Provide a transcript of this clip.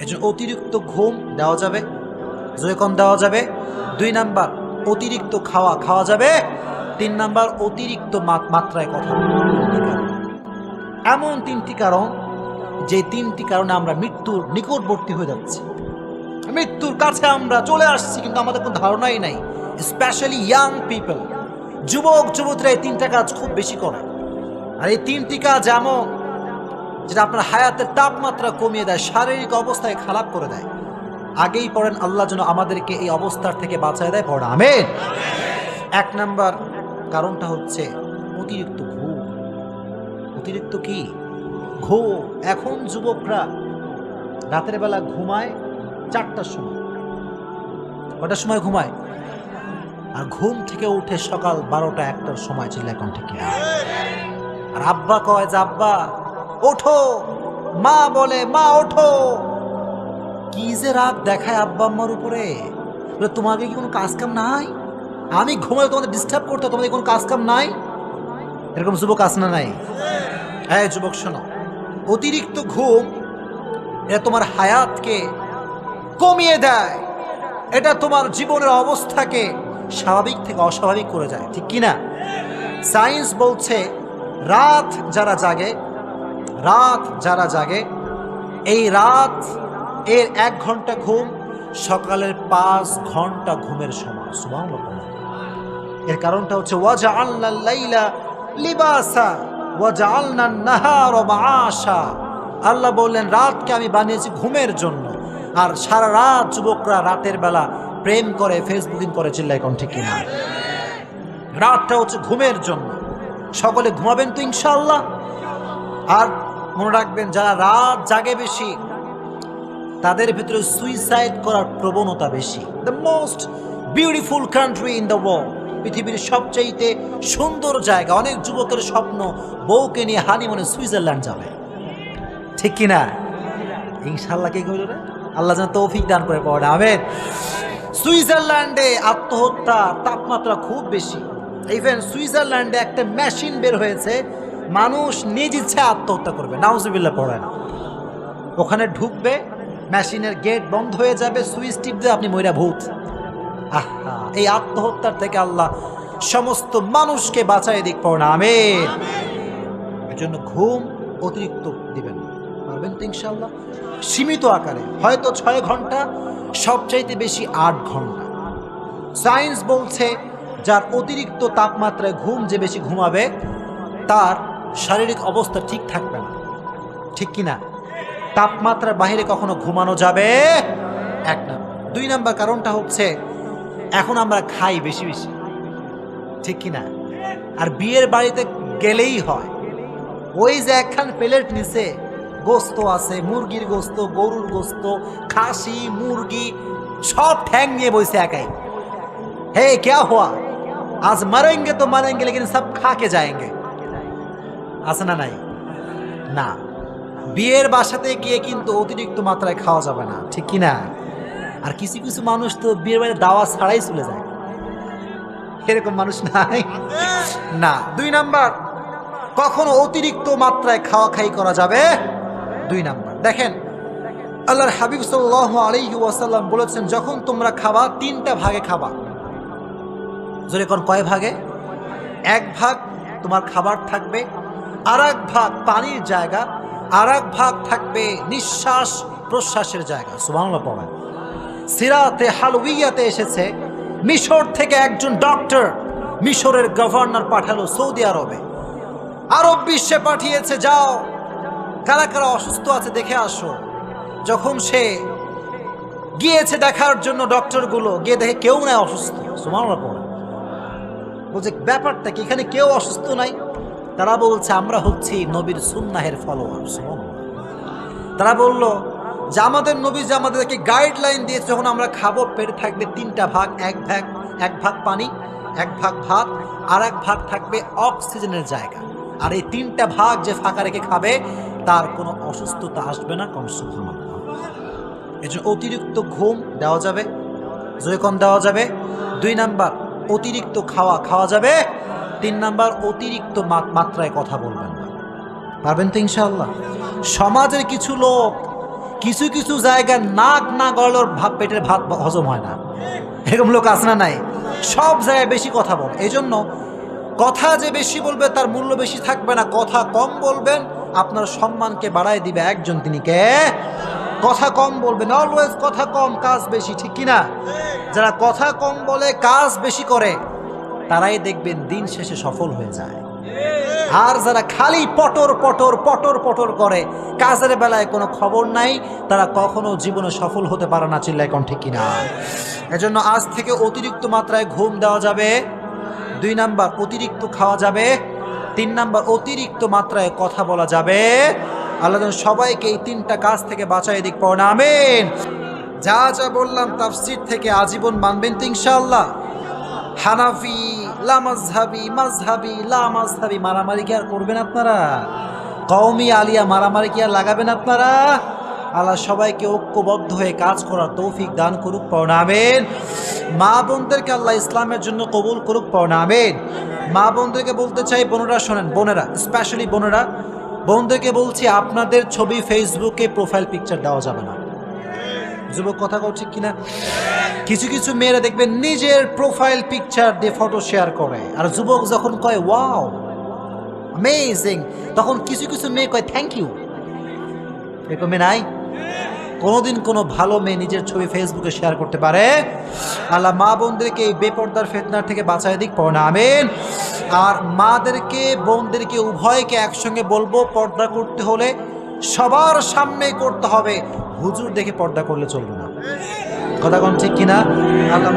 এই অতিরিক্ত ঘুম দেওয়া যাবে। জয়কন দেওয়া যাবে। দুই নাম্বার, অতিরিক্ত খাওয়া খাওয়া যাবে। তিন নাম্বার, অতিরিক্ত মাত্রায় কথা। এমন তিনটি কারণ, যে তিনটি কারণে আমরা মৃত্যুর নিকটবর্তী হয়ে যাচ্ছি। মৃত্যুর কাছে আমরা চলে আসছি, কিন্তু আমাদের কোনো ধারণাই নাই। স্পেশালি ইয়াং পিপল যুবক, যুবতীরা এই তিনটা কাজ খুব বেশি করে। আর এই তিনটি কাজ এমন যেটা আপনার হায়াতের তাপমাত্রা কমিয়ে দেয়, শারীরিক অবস্থায় খারাপ করে দেয়। আগেই পড়েন, আল্লাহ যেন আমাদেরকে এই অবস্থার থেকে বাঁচায় দেয়, পড়া। আমেন। এক নাম্বার কারণটা হচ্ছে অতিরিক্ত ঘুম। অতিরিক্ত কি? ঘুম। এখন যুবকরা রাতের বেলা ঘুমায় চারটার সময়। কটার সময় ঘুমায়? আর ঘুম থেকে উঠে সকাল বারোটা, একটার সময় ছিল এখন থেকে আর আব্বা কয় যে, আব্বা ওঠো। মা বলে, মা, ওঠো। কি যে রাগ দেখায় আব্বা আম্মার উপরে। তোমাকে কি কোনো কাজ কাম নাই? আমি ঘুমালে তোমাদের ডিস্টার্ব করতে তোমাদের কোনো কাজ কাম নাই? এরকম যুবক আস না নাই? হ্যাঁ যুবক, শোনো। অতিরিক্ত ঘুম এটা তোমার হায়াতকে কমিয়ে দেয়। এটা তোমার জীবনের অবস্থাকে স্বাভাবিক থেকে অস্বাভাবিক করে যায় ঠিক কি না সায়েন্স বলছে, রাত যারা জাগে রাত যারা জাগে, এই রাত, এর এক ঘণ্টা ঘুম, সকালের পাঁচ ঘণ্টা ঘুমের সময়। সমান এর কারণটা হচ্ছে ওয়াজা আল্লাহ লাইলা লিবাসা ওয়াজা আল্লাহ নাহার মাআশা। আল্লাহ বললেন, রাতকে আমি বানিয়েছি ঘুমের জন্য। আর সারা রাত যুবকরা রাতের বেলা প্রেম করে, ফেসবুকিং করে চিল্লাই কোন ঠিক কিনা রাতটা হচ্ছে ঘুমের জন্য। সকলে ঘুমাবেন তো ইনশাল্লাহ আর মনে রাখবেন, যারা রাত জাগে বেশি, তাদের ভিতরে সুইসাইড করার প্রবণতা বেশি। The most beautiful country in the world পৃথিবীর সবচাইতে সুন্দর জায়গা। অনেক যুবকের স্বপ্ন বউকে নিয়ে হানিমনে সুইজারল্যান্ড যাবে। ঠিক কি না ইনশাল্লাহ কে কইল রে? আল্লাহ যেন তৌফিক দান করে পড়ে আমেন। সুইজারল্যান্ডে আত্মহত্যা তাপমাত্রা খুব বেশি। ইভেন সুইজারল্যান্ডে একটা মেশিন বের হয়েছে মানুষ নিজ ইচ্ছে আত্মহত্যা করবে, নাউজুবিল্লাহ পড়ে না ওখানে ঢুকবে, মেশিনের গেট বন্ধ হয়ে যাবে, সুইচ টিপ দিয়ে আপনি ময়রা ভূত। আহা, এই আত্মহত্যার থেকে আল্লাহ সমস্ত মানুষকে বাঁচাই দিক পড়ে আমেন। এর জন্য ঘুম অতিরিক্ত দিবেন পারবেন তো ইনশাল্লাহ সীমিত আকারে, হয়তো ছয় ঘণ্টা, সবচাইতে বেশি আট ঘণ্টা। সায়েন্স বলছে, যার অতিরিক্ত তাপমাত্রায় ঘুম যে বেশি ঘুমাবে, তার শারীরিক অবস্থা ঠিক থাকবে না। ঠিক কি না? তাপমাত্রার বাইরে কখনো ঘুমানো যাবে? এক নাম্বার। দুই নাম্বার কারণটা হচ্ছে, এখন আমরা খাই বেশি বেশি। ঠিক কি না? আর বিয়ের বাড়িতে গেলেই হয়। ওই যে একখান প্লেট নিচে গোস্ত আছে, মুরগির গোস্ত, গরুর গোস্ত, খাসি, মুরগি, সব ঠ্যাং নিয়ে বসে একাই। হে, ক্যা হুয়া? আজ মারেঙ্গে তো মারেঙ্গে, লেকিন সব খাকে যায়েঙ্গে। আছে না নাই? না। বিয়ের বাসাতে গিয়ে কিন্তু অতিরিক্ত মাত্রায় খাওয়া যাবে না, ঠিক কি না? আর কিছু কিছু মানুষ তো বিয়ের বাড়ি দাওয়া ছাড়াই চলে যায়। এরকম মানুষ নাই? না। দুই নাম্বার, কখনো অতিরিক্ত মাত্রায় খাওয়া খাই করা যাবে? দুই নাম্বার। দেখেন, আল্লাহর হাবিব সাল্লাহ আলাইহি ওয়াসাল্লাম বলেছেন, যখন তোমরা খাবা, তিনটা ভাগে খাবা। জোরে কয় ভাগে? এক ভাগ তোমার খাবার থাকবে আর ভাগ পানির জায়গা আর ভাগ থাকবে নিঃশ্বাস প্রশ্বাসের জায়গা। সুবাংলা পড়া সিরাতে হালুইয়াতে এসেছে, মিশর থেকে একজন ডক্টর মিশরের গভর্নর পাঠালো সৌদি আরবে। আরব বিশ্বে পাঠিয়েছে, যাও, কারা কারা অসুস্থ আছে দেখে আসো। যখন সে গিয়েছে দেখার জন্য ডক্টরগুলো, গিয়ে দেখে কেউ নাই অসুস্থ। সুমানরা পড়া বলছে, ব্যাপারটা কি? এখানে কেউ অসুস্থ নাই? তারা বলছে, আমরা হচ্ছি নবীর সুন্নাহের ফলোয়ার তারা বলল, যে আমাদের নবী যে আমাদেরকে গাইডলাইন দিয়েছে, যখন আমরা খাব, পেটে থাকবে তিনটা ভাগ, এক ভাগ এক ভাগ পানি, এক ভাগ ভাত, আর এক ভাগ থাকবে অক্সিজেনের জায়গা। আর এই তিনটা ভাগ যে ফাঁকা রেখে খাবে, তার কোনো অসুস্থতা আসবে না। কম সুখান এই অতিরিক্ত ঘুম দেওয়া যাবে জয়কম দেওয়া যাবে। দুই নাম্বার, অতিরিক্ত খাওয়া খাওয়া যাবে। তিন নাম্বার অতিরিক্ত মাত্রায় কথা বলবেন না। পারবেন তো ইনশাল্লাহ সমাজের কিছু লোক কিছু কিছু জায়গায় নাক না গড়লেও ভাব পেটের ভাত হজম হয় না। এরকম লোক আছে না নাই? সব জায়গায় বেশি কথা বলে। এই জন্য কথা যে বেশি বলবে তার মূল্য বেশি থাকবে না। কথা কম বলবেন, আপনার সম্মানকে বাড়ায় দিবে একজন। তিনি কে? কথা কম বলবেন। অলওয়েজ কথা কম, কাজ বেশি। ঠিক কিনা? যারা কথা কম বলে, কাজ বেশি করে তারাই দেখবেন দিন শেষে সফল হয়ে যায়। আর যারা খালি পটর পটর পটর পটর করে, কাজের বেলায় কোনো খবর নাই, তারা কখনো জীবনে সফল হতে পারে না চিল্লাই কোন ঠিক কিনা এজন্য আজ থেকে অতিরিক্ত মাত্রায় ঘুম দেওয়া যাবে। দুই নাম্বার, অতিরিক্ত খাওয়া যাবে। তিন নাম্বার, অতিরিক্ত মাত্রায় কথা বলা যাবে। আল্লাহ সবাইকে এই তিনটা কাজ থেকে বাঁচাই দিক পড়ে আমিন। যা যা বললাম তাফসির থেকে আজীবন মানবেন তো ইনশাআল্লাহ। হানাফি লামাজহাবি মাজহাবি লামাজহাবি মারামারি কি আর করবেন আপনারা? কওমি আলিয়া মারামারি কি আর লাগাবেন আপনারা? আল্লাহ সবাইকে ঐক্যবদ্ধ হয়ে কাজ করার তৌফিক দান করুক পড়াবেন মা বোনদেরকে আল্লাহ ইসলামের জন্য কবুল করুক পড়াবেন মা বোনদেরকে বলতে চাই, বোনেরা শোনেন, বোনেরা স্পেশালি বোনেরা, বোনদেরকে বলছি, আপনাদের ছবি ফেসবুকে প্রোফাইল পিকচার দেওয়া যাবে না। যুবক, কথা কও ঠিক কিনা? কিছু কিছু মেয়েরা দেখবেন নিজের প্রোফাইল পিকচার দিয়ে ফটো শেয়ার করে। আর যুবক যখন কয় ওয়াও অ্যামেজিং তখন কিছু কিছু মেয়ে কয় থ্যাংক ইউ এরকম নাই, কোনোদিন কোনো ভালো মেয়ে নিজের ছবি ফেসবুকে শেয়ার করতে পারে। আল্লাহ মা বোনদেরকে এই বেপর্দার ফেতনার থেকে বাঁচায় দিক, পড়া আমেন। আর মাদেরকে, বোনদেরকে, উভয়কে একসঙ্গে বলব, পর্দা করতে হলে সবার সামনে করতে হবে। হুজুর দেখে পর্দা করলে চলবে না। কথা কন ঠিক কিনা? আল্লাহ